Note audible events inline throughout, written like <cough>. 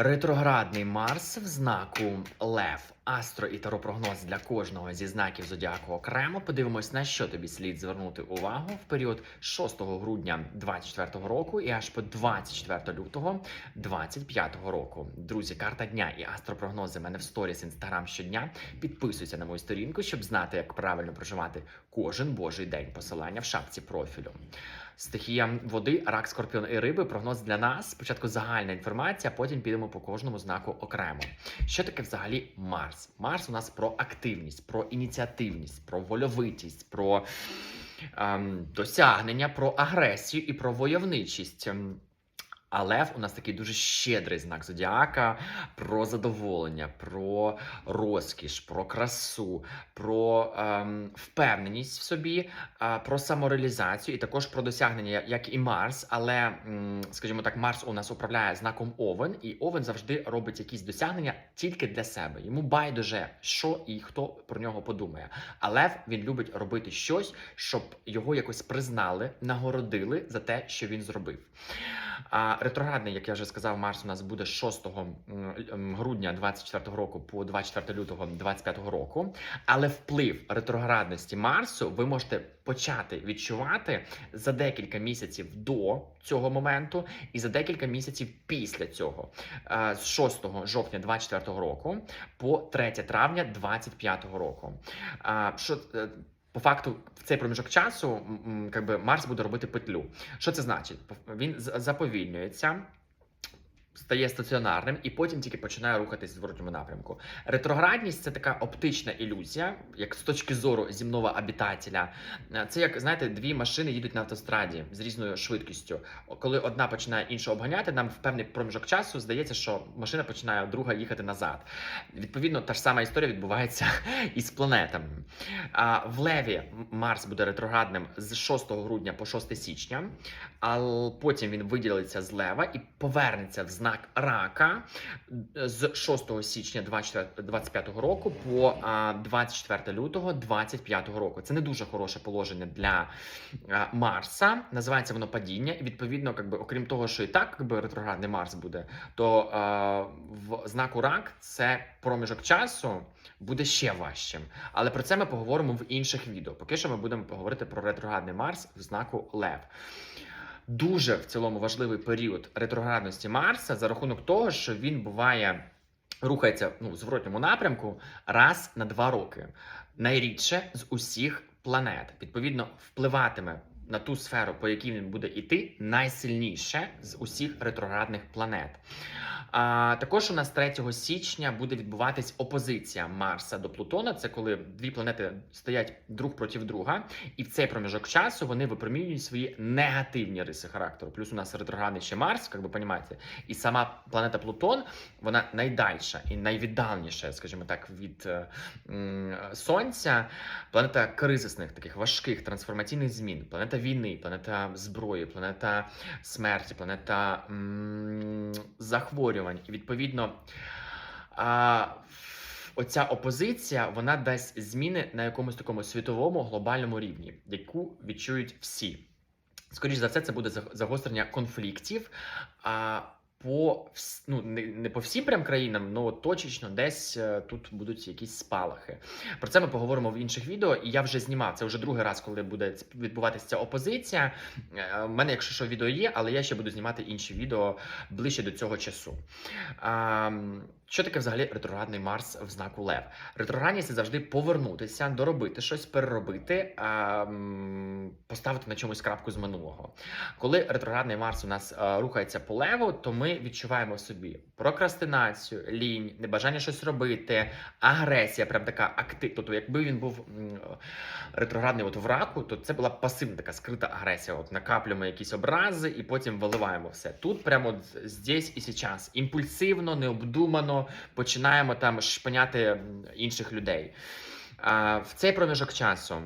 Ретроградний Марс в знаку Лев. Астро і таропрогноз для кожного зі знаків зодіаку окремо. Подивимось, на що тобі слід звернути увагу в період 6 грудня 2024 року і аж по 24 лютого 2025 року. Друзі, карта дня і астропрогнози в мене в сторіс інстаграм щодня. Підписуйся на мою сторінку, щоб знати, як правильно проживати кожен божий день. Посилання в шапці профілю. Стихія води, рак, скорпіон і риби. Прогноз для нас. Спочатку загальна інформація, потім підемо по кожному знаку окремо. Що таке взагалі Марс? Марс у нас про активність, про ініціативність, про вольовитість, про ем, досягнення, про агресію і про войовничість. А лев у нас такий дуже щедрий знак зодіака про задоволення, про розкіш, про красу, про ем, впевненість в собі, а, про самореалізацію і також про досягнення, як і Марс. Але, скажімо так, Марс у нас управляє знаком Овен, і Овен завжди робить якісь досягнення тільки для себе. Йому байдуже, що і хто про нього подумає. А Лев він любить робити щось, щоб його якось признали, нагородили за те, що він зробив. А ретроградний, як я вже сказав, Марс у нас буде з 6 м, м, грудня 24 року по 24 лютого 25 року. Але вплив ретроградності Марсу ви можете почати відчувати за декілька місяців до цього моменту і за декілька місяців після цього, з 6 жовтня 24 року по 3 травня 25 року. Що е, по факту в цей проміжок часу м, м, как би Марс буде робити петлю. Що це значить? Він заповільнюється. Стає стаціонарним і потім тільки починає рухатись в зворотньому напрямку. Ретроградність це така оптична ілюзія, як з точки зору земного обітателя. Е, Це як знаєте, дві машини їдуть на автостраді з різною швидкістю. Коли одна починає іншу обганяти, нам в певний проміжок часу здається, що машина починає друга їхати назад. Відповідно, та ж сама історія відбувається <laughs> і з планетами. А в Леві Марс буде ретроградним з 6 грудня по 6 січня, а потім він виділиться з Лева і повернеться в знак рака з 6 січня 2025 року по 24 лютого 2025 року. Це не дуже хороше положення для Марса. Називається воно падіння. І відповідно, якби, окрім того, що і так якби, ретроградний Марс буде, то а, в знаку рак це проміжок часу буде ще важчим. Але про це ми поговоримо в інших відео. Поки що ми будемо поговорити про ретроградний Марс в знаку Лев. Дуже в цілому важливий період ретроградності Марса за рахунок того, що він буває. Рухається ну, в зворотньому напрямку раз на два роки. Найрідше з усіх планет. Відповідно, впливатиме на ту сферу, по якій він буде йти, найсильніше з усіх ретроградних планет. А, також у нас 3 січня буде відбуватись опозиція Марса до Плутона. Це коли дві планети стоять друг проти друга, і в цей проміжок часу вони випромінюють свої негативні риси характеру. Плюс у нас ретроградний ще Марс, як ви розумієте, і сама планета Плутон вона найдальша і найвіддалніша, скажімо так, від е, Сонця. Планета кризисних, таких важких трансформаційних змін, планета війни, планета зброї, планета смерті, планета м, захворювань. І відповідно. А, Оця опозиція вона дасть зміни на якомусь такому світовому глобальному рівні, яку відчують всі. Скоріше за все, це буде загострення конфліктів. А по ну, не, не по всім прям країнам, але точечно десь е, тут будуть якісь спалахи. Про це ми поговоримо в інших відео. І я вже знімав це вже другий раз, коли буде відбуватися ця опозиція. Е, У мене, якщо що, відео є, але я ще буду знімати інші відео ближче до цього часу. А, що таке взагалі ретроградний Марс в знаку Лев? Ретроградність завжди повернутися, доробити щось, переробити, а, поставити на чомусь крапку з минулого. Коли ретроградний Марс у нас а, рухається по леву, то ми відчуваємо в собі прокрастинацію, лінь, небажання щось робити, агресія, прям така актив. Тобто, якби він був ретроградний от в раку, то це була пасивна така скрита агресія. От накаплюємо якісь образи і потім виливаємо все. Тут прямо здесь і сейчас. Імпульсивно, необдумано починаємо там шпиняти інших людей. В цей проміжок часу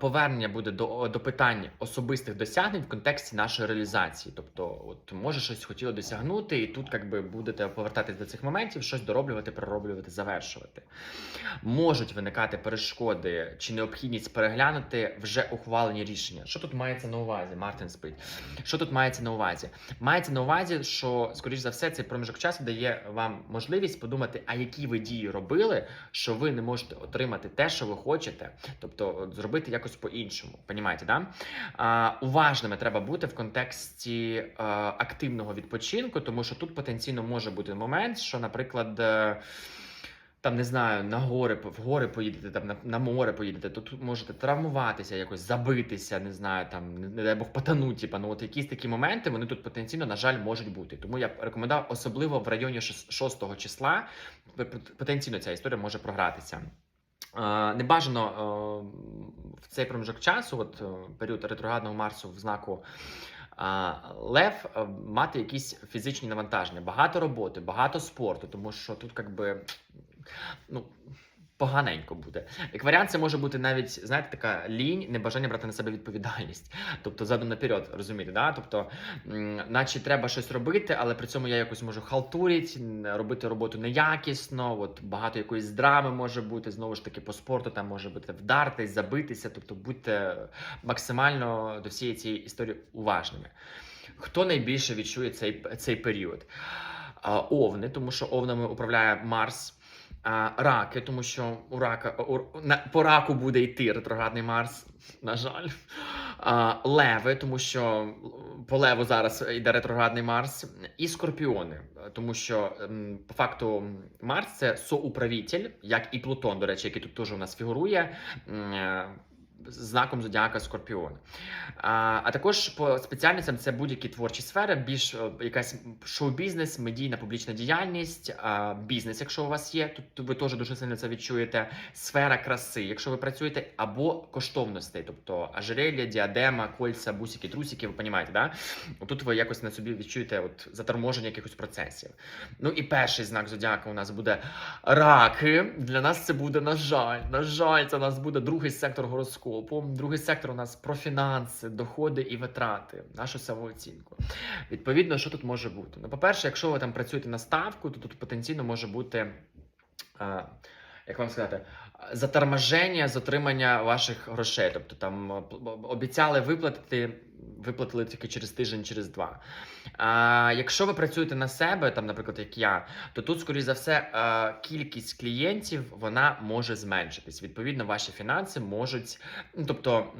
повернення буде до, до питань особистих досягнень в контексті нашої реалізації. Тобто, от може щось хотіли досягнути, і тут якби будете повертатись до цих моментів, щось дороблювати, перероблювати, завершувати. Можуть виникати перешкоди чи необхідність переглянути вже ухвалені рішення. Що тут мається на увазі? Мартин спить. Що тут мається на увазі? Мається на увазі, що скоріш за все цей проміжок часу дає вам можливість подумати, а які ви дії робили, що ви не можете отримати те, що ви хочете, тобто от, зробити якось по-іншому. Понімаєте, да? А, уважними треба бути в контексті а, активного відпочинку, тому що тут потенційно може бути момент, що, наприклад. е, Там не знаю, на гори в гори поїдете, там на, на море поїдете, то тут можете травмуватися, якось забитися, не знаю, там не, дай Бог потонуть. Типа, ну от якісь такі моменти вони тут потенційно, на жаль, можуть бути. Тому я б рекомендував, особливо в районі 6 числа, потенційно ця історія може програтися. Не бажано е, в цей проміжок часу, от е, період ретроградного Марсу в знаку Лев е, мати якісь фізичні навантаження, багато роботи, багато спорту, тому що тут якби ну. Поганенько буде. Як варіант, це може бути навіть, знаєте, така лінь, небажання брати на себе відповідальність. <laughs> Тобто задом наперед, розумієте, да? Тобто, наче треба щось робити, але при цьому я якось можу халтурити, робити роботу неякісно. От багато якоїсь драми може бути. Знову ж таки, по спорту там може бути вдартись, забитися. Тобто будьте максимально до всієї цієї історії уважними. Хто найбільше відчує цей, цей період? Овни, тому що овнами управляє Марс. А, раки, тому що у рака у, на, по раку буде йти ретроградний Марс, на жаль. А, леви, тому що по леву зараз йде ретроградний Марс, і скорпіони, тому що м, по факту Марс це соуправитель, як і Плутон, до речі, який тут теж у нас фігурує. м, е, Знаком зодіака Скорпіон. А, а також по спеціальностям це будь-які творчі сфери, більш е, якась шоу-бізнес, медійна публічна діяльність, а, бізнес, якщо у вас є, тут ви теж дуже сильно це відчуєте. Сфера краси, якщо ви працюєте, або коштовностей, тобто ожерелья, діадема, кольця, бусики, трусики, ви розумієте, да? Тут ви якось на собі відчуєте от, заторможення якихось процесів. Ну і перший знак зодіака у нас буде раки. Для нас це буде, на жаль, на жаль, це у нас буде другий сектор гороскопу. Другий сектор у нас про фінанси, доходи і витрати, нашу самооцінку. Відповідно, що тут може бути? Ну, по-перше, якщо ви там працюєте на ставку, то тут потенційно може бути. е, Як вам сказати, заторможення з отримання ваших грошей. Тобто там е, обіцяли виплатити, виплатили тільки через тиждень, через два. А якщо ви працюєте на себе, там, наприклад, як я, то тут, скоріш за все, е, кількість клієнтів вона може зменшитись. Відповідно, ваші фінанси можуть, ну тобто,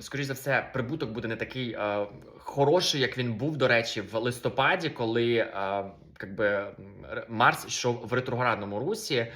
скоріш за все, прибуток буде не такий е, хороший, як він був, до речі, в листопаді, коли. Якби Марс йшов в ретроградному русі,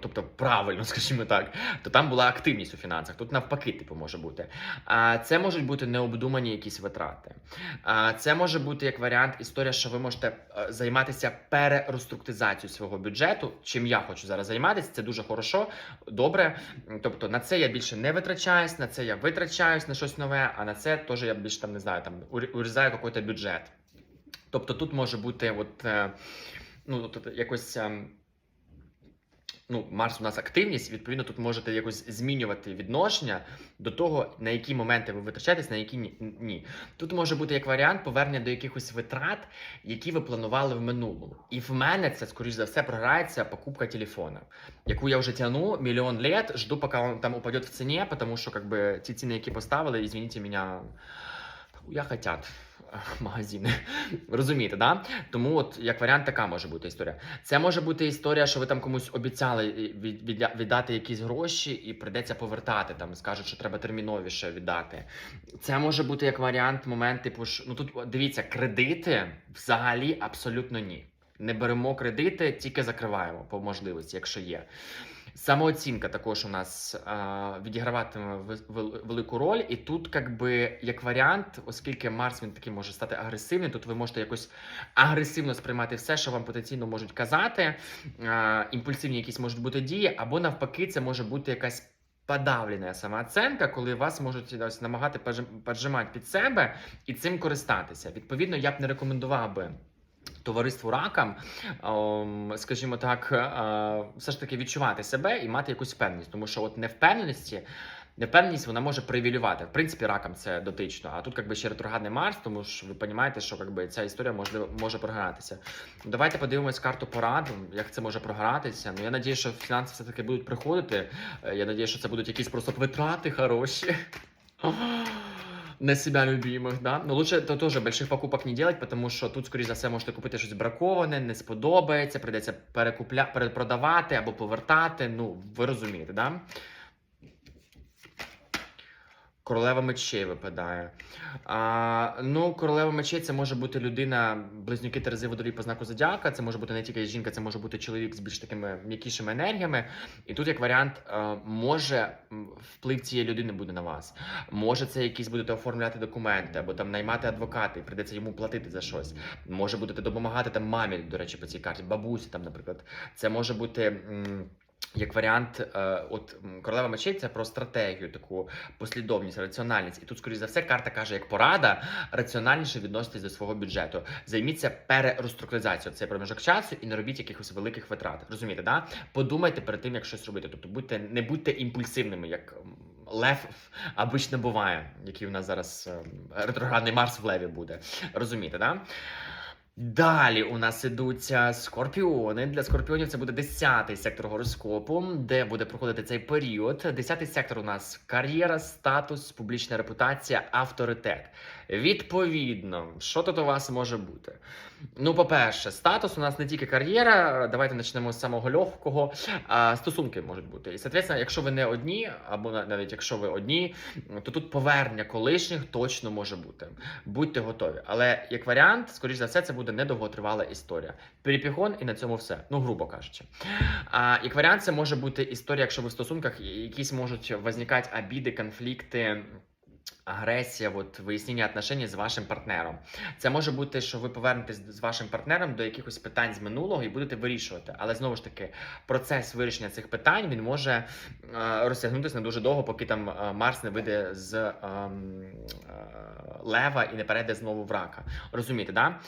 тобто правильно, <laughs> скажімо так, то там була активність у фінансах. Тут навпаки, типу, може бути. А це можуть бути необдумані якісь витрати. А це може бути як варіант історія, що ви можете е, займатися перереструктуризацією свого бюджету. Чим я хочу зараз займатися, це дуже хорошо, добре. Тобто на це я більше не витрачаюсь, на це я витрачаюсь на щось нове, а на це теж я більше там не знаю, там урі- урізаю якийсь бюджет. Тобто тут може бути от, е, ну, от якось. ем, Ну, Марс у нас активність, відповідно, тут можете якось змінювати відношення до того, на які моменти ви витрачаєтесь, на які ні-. Тут може бути як варіант повернення до якихось витрат, які ви планували в минулому. І в мене це, скоріш за все, програється покупка телефона, яку я вже тяну мільйон лет, жду, поки він там упаде в ціні, тому що как ці ціни, які поставили, извините мене, я хотят <laughs> магазини. Розумієте, да? Тому от як варіант така може бути історія. Це може бути історія, що ви там комусь обіцяли від, віддя- віддати якісь гроші і прийдеться повертати. Там скажуть, що треба терміновіше віддати. Це може бути як варіант, момент, типу ж, ну тут дивіться, кредити взагалі абсолютно ні. Не беремо кредити, тільки закриваємо по можливості, якщо є. Самооцінка також у нас відіграватиме велику роль, і тут, якби як варіант, оскільки Марс він такий може стати агресивним, тут ви можете якось агресивно сприймати все, що вам потенційно можуть казати. Імпульсивні якісь можуть бути дії, або навпаки, це може бути якась. Подавлена самооценка, коли вас можуть ось, намагати поджимати під себе і цим користатися. Відповідно, я б не рекомендував би товариству ракам, ем, скажімо так, е, все ж таки відчувати себе і мати якусь впевненість, тому що от невпевненості. Непевність вона може привілювати. В принципі, ракам це дотично. А тут якби ще ретроградний Марс, тому що ви розумієте, що якби, ця історія можливо може програтися. Давайте подивимось карту пораду, як це може програтися. Ну я надію, що фінанси все-таки будуть приходити. Е, Я надію, що це будуть якісь просто витрати хороші. На себя любимых, да. Ну, лучше то тоже больших покупок не делать, потому що тут, скоріш за все, можете купити щось браковане, не сподобається, прийдеться перекупля... перепродавати або повертати. Ну, ви розумієте, да? Королева мечей випадає. А, ну, королева мечей це може бути людина, близнюки Терези водолій по знаку зодіака. Це може бути не тільки жінка, це може бути чоловік з більш такими м'якішими енергіями. І тут, як варіант, е, може вплив цієї людини буде на вас. Може, це якісь будете оформляти документи або там наймати адвоката, і прийдеться йому платити за щось. Може будете допомагати там мамі, до речі, по цій карті, бабусі там, наприклад. Це може бути. м, Як варіант, е, от королева мечей це про стратегію, таку послідовність, раціональність. І тут, скоріш за все, карта каже, як порада раціональніше відноситись до свого бюджету. Займіться перереструктуризацією цей проміжок часу і не робіть якихось великих витрат. Розумієте, да? Подумайте перед тим, як щось робити. Тобто будьте не будьте імпульсивними, як лев обично буває, який у нас зараз е, ретроградний Марс в леві буде. Розумієте, да? Далі у нас ідуться скорпіони. Для скорпіонів це буде 10-й сектор гороскопу, де буде проходити цей період. 10-й сектор у нас кар'єра, статус, публічна репутація, авторитет. Відповідно, що тут у вас може бути? Ну, по-перше, статус у нас не тільки кар'єра. Давайте почнемо з самого легкого. А стосунки можуть бути. І, соответственно, якщо ви не одні, або навіть якщо ви одні, то тут повернення колишніх точно може бути. Будьте готові. Але як варіант, скоріш за все, це буде недовготривала історія. Перепіхон і на цьому все. Ну, грубо кажучи. А як варіант, це може бути історія, якщо ви в стосунках якісь можуть возникати обіди, конфлікти. Агресія, от вияснення отношень з вашим партнером. Це може бути, що ви повернетесь з вашим партнером до якихось питань з минулого і будете вирішувати. Але знову ж таки, процес вирішення цих питань він може е, розтягнутися на дуже довго, поки там е, Марс не вийде з ем, е, лева і не перейде знову в рака. Розумієте, да?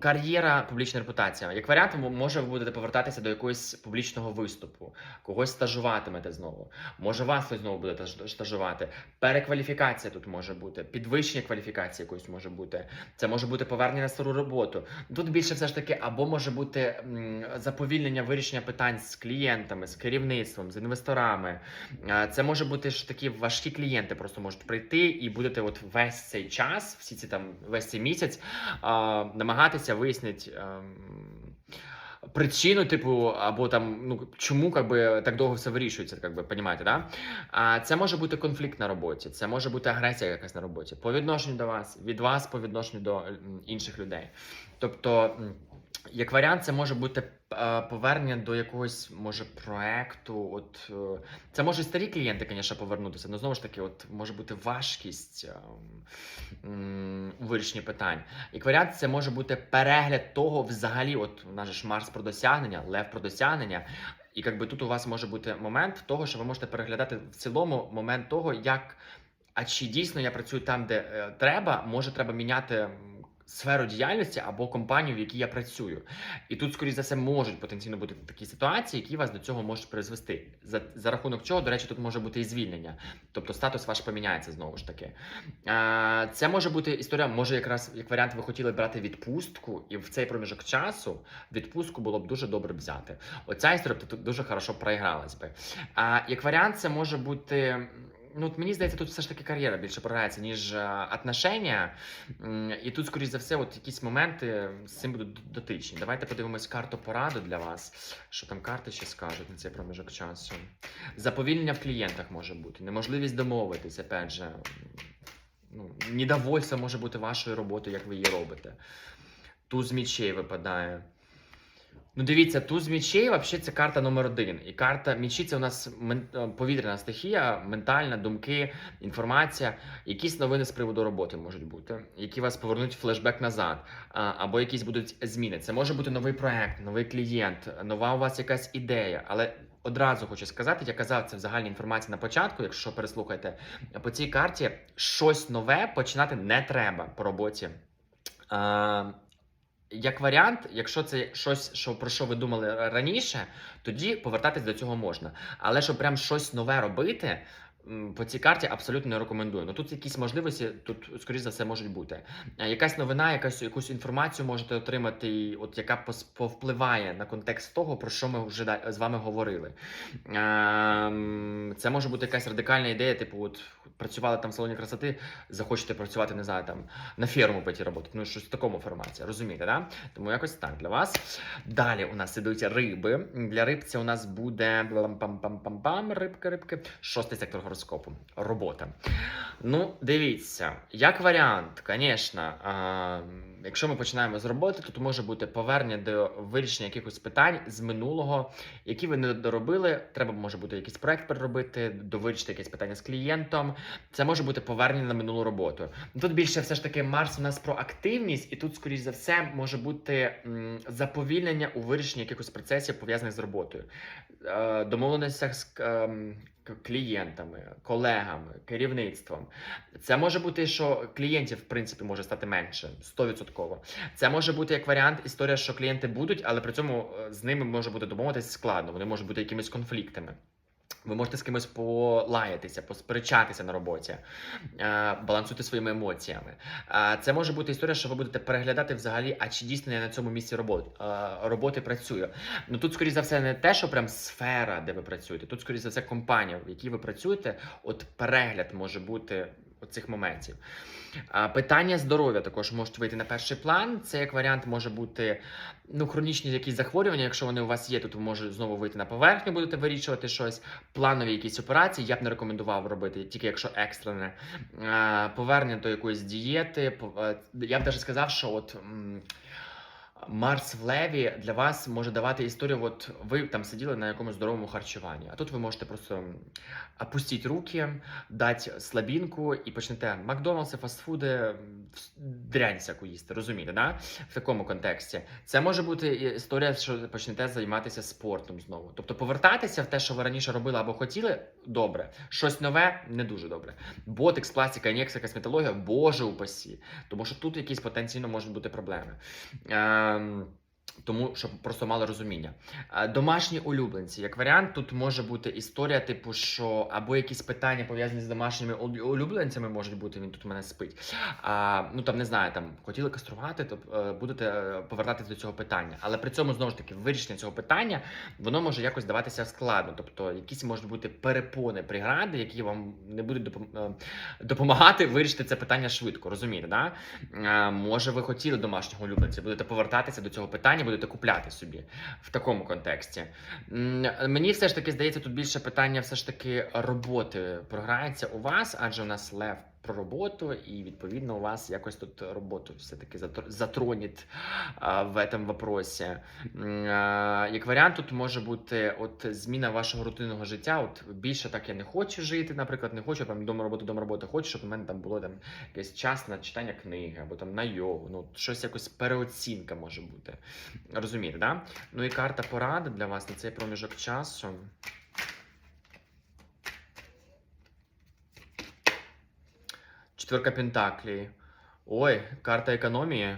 Кар'єра, публічна репутація. Як варіант, може ви будете повертатися до якогось публічного виступу, когось стажуватимете знову. Може, вас хтось знову буде стажувати. Перекваліфікація тут може бути, підвищення кваліфікації якоїсь може бути. Це може бути повернення на стару роботу. Тут більше все ж таки, або може бути заповільнення вирішення питань з клієнтами, з керівництвом, з інвесторами. Це може бути що такі важкі клієнти, просто можуть прийти і будете от весь цей час, всі ці там весь цей місяць намагатися вияснити. ем, Причину, типу, або там, ну чому как би, так довго все вирішується, как би, понімаєте, да? А це може бути конфлікт на роботі, це може бути агресія якась на роботі, по відношенню до вас, від вас по відношенню до інших людей. Тобто, як варіант, це може бути е, повернення до якогось може проекту. От е, це може старі клієнти, звісно, повернутися. але знову ж таки, от може бути важкість ем, у вирішенні питань. Як варіант, це може бути перегляд того, взагалі, от у нас ж Марс про досягнення, Лев про досягнення. І якби тут у вас може бути момент того, що ви можете переглядати в цілому момент того, як а чи дійсно я працюю там, де е, треба, може треба міняти. Сферу діяльності або компанію, в якій я працюю, і тут, скоріш за все, можуть потенційно бути такі ситуації, які вас до цього можуть призвести. За, за рахунок чого, до речі, тут може бути і звільнення, тобто статус ваш поміняється знову ж таки. А, Це може бути історія, може якраз як варіант, ви хотіли брати відпустку, і в цей проміжок часу відпустку було б дуже добре взяти. Оця історія тут дуже хорошо проігралась би. А як варіант, це може бути. Ну, от мені здається, тут все ж таки кар'єра більше програється, ніж е, отношення. І тут, скоріш за все, от якісь моменти з цим будуть дотичні. Давайте подивимось карту пораду для вас. Що там карти ще скажуть на цей проміжок часу. Заповільнення в клієнтах може бути, неможливість домовитись, опять же. Ну, недовольство може бути вашою роботою, як ви її робите. Туз мічей випадає. Ну, дивіться, туз мічей, взагалі, це карта номер один. І карта мічі це у нас мен- е, повітряна стихія, ментальна, думки, інформація. Якісь новини з приводу роботи можуть бути, які вас повернуть флешбек назад, або якісь будуть зміни. Це може бути новий проект, новий клієнт, нова у вас якась ідея. Але одразу хочу сказати, я казав це в загальній інформації на початку, якщо переслухаєте, по цій карті щось нове починати не треба по роботі. Як варіант, якщо це щось, що про що ви думали раніше, тоді повертатись до цього можна. Але щоб прям щось нове робити, по цій карті абсолютно не рекомендую. Ну тут якісь можливості, тут, скоріш за все, можуть бути. Е, Якась новина, якась якусь інформацію можете отримати, от яка повпливає на контекст того, про що ми вже з вами говорили. Ем, Це може бути якась радикальна ідея, типу, от працювали там в салоні красоти, захочете працювати, не знаю, там на ферму піти роботи. Ну, щось в такому форматі, розумієте, да? Тому якось так для вас. Далі у нас ідуть риби. Для риб це у нас буде пам-пам-пам-пам, рибки, рибки. Шостий сектор гороскопу. Робота. Ну, дивіться, як варіант, звісно, якщо ми починаємо з роботи, то може бути повернення до вирішення якихось питань з минулого, які ви не доробили. Треба може бути якийсь проект переробити, довирішити якесь питання з клієнтом. Це може бути повернення на минулу роботу. Тут більше все ж таки Марс у нас про активність, і тут, скоріш за все, може бути заповільнення у вирішенні якихось процесів пов'язаних з роботою, Е, домовленостях з ем, клієнтами, колегами, керівництвом. Це може бути, що клієнтів, в принципі, може стати менше, 100%. Це може бути як варіант історія, що клієнти будуть, але при цьому е, з ними може бути домовитись складно. Вони можуть бути якимись конфліктами. Ви можете з кимось полаятися, посперечатися на роботі, е, балансуйте своїми емоціями. Е, Це може бути історія, що ви будете переглядати взагалі, а чи дійсно я на цьому місці роботи, роботи працюю. Ну тут, скоріш за все, не те, що прям сфера, де ви працюєте. Тут, скоріш за все, компанія, в якій ви працюєте, от перегляд може бути цих моментів. Питання здоров'я також можуть вийти на перший план. Це як варіант може бути ну, хронічні якісь захворювання. Якщо вони у вас є, то ви знову вийти на поверхню, будете вирішувати щось. Планові якісь операції я б не рекомендував робити, тільки якщо екстрене. Повернення до якоїсь дієти. е, Я б навіть сказав, що от. Марс в Леві для вас може давати історію. От ви там сиділи на якомусь здоровому харчуванні, а тут ви можете просто м, опустити руки, дати слабінку і почнете Макдоналдси, фастфуди, дрянь всяку їсти. Розумієте, да? В такому контексті. Це може бути історія, що почнете займатися спортом знову. Тобто повертатися в те, що ви раніше робили або хотіли, добре. Щось нове не дуже добре. Ботекс, пластика, ін'єкція, косметологія, боже упасі. Тому що тут якісь потенційно можуть бути проблеми. Ем, тому щоб просто мали розуміння. Е, Домашні улюбленці, як варіант, тут може бути історія, типу, що або якісь питання пов'язані з домашніми улюбленцями можуть бути. Він тут у мене спить. А, ну там не знаю, там хотіли каструвати, то е, будете е, повертатися до цього питання. Але при цьому знову ж таки вирішення цього питання воно може якось даватися складно. Тобто, якісь можуть бути перепони, прегради, які вам не будуть допомагати вирішити це питання швидко. Розумієте, да? Е, Може, ви хотіли домашнього улюбленця, будете повертатися до цього питання, будете купляти собі в такому контексті. Мені все ж таки здається, тут більше питання все ж таки роботи програється у вас, адже у нас лев про роботу, і відповідно у вас якось тут роботу все-таки затр- затронет в этом вопросі. А, Як варіант, тут може бути от зміна вашого рутинного життя. От більше так я не хочу жити, наприклад, не хочу там дома роботи, дома роботи, хочу, щоб у мене там було там якийсь час на читання книги або там на йогу. Ну, щось якось переоцінка може бути. Розумієте, да? Ну і карта поради для вас на цей проміжок часу. Четверка Пентаклі. Ой, карта економії.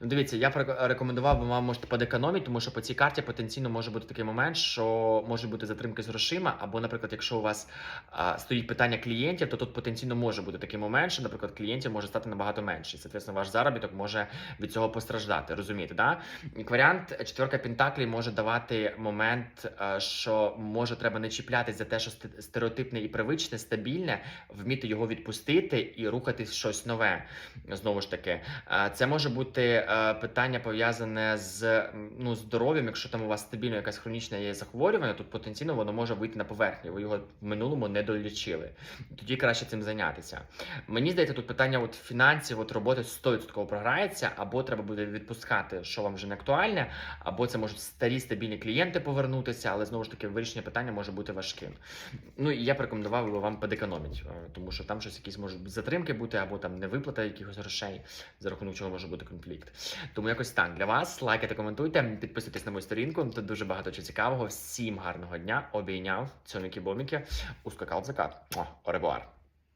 Ну, дивіться, я рекомендував би вам можете подекономити, тому що по цій карті потенційно може бути такий момент, що може бути затримки з грошима, або, наприклад, якщо у вас а, стоїть питання клієнтів, то тут потенційно може бути такий момент, що, наприклад, клієнтів може стати набагато менше. І, соответственно, ваш заробіток може від цього постраждати. Розумієте, да? Варіант, четверка Пентаклі може давати момент, е, що може треба не чіплятись за те, що сте- стереотипне і привичне, стабільне, вміти його відпустити і рухатись щось нове. Знову ж таки, Е, це може бути е, питання пов'язане з ну, здоров'ям. Якщо там у вас стабільно якась хронічна є захворювання, тут потенційно воно може вийти на поверхню. Ви його в минулому не долічили. Тоді краще цим зайнятися. Мені здається, тут питання от фінансів, от роботи 100% програється, або треба буде відпускати, що вам вже не актуальне, або це можуть старі стабільні клієнти повернутися, але знову ж таки вирішення питання може бути важким. Ну і я б рекомендував би вам подекономити, е, тому що там щось якісь можуть затримки бути, або там невиплата якихось грошей, за рахунок чого може бути конфлікт. Тому якось так для вас. Лайкайте, коментуйте, підписуйтесь на мою сторінку. Тут дуже багато чого цікавого. Всім гарного дня. Обійняв цьоміки боміки ускакав закат. Оревуар.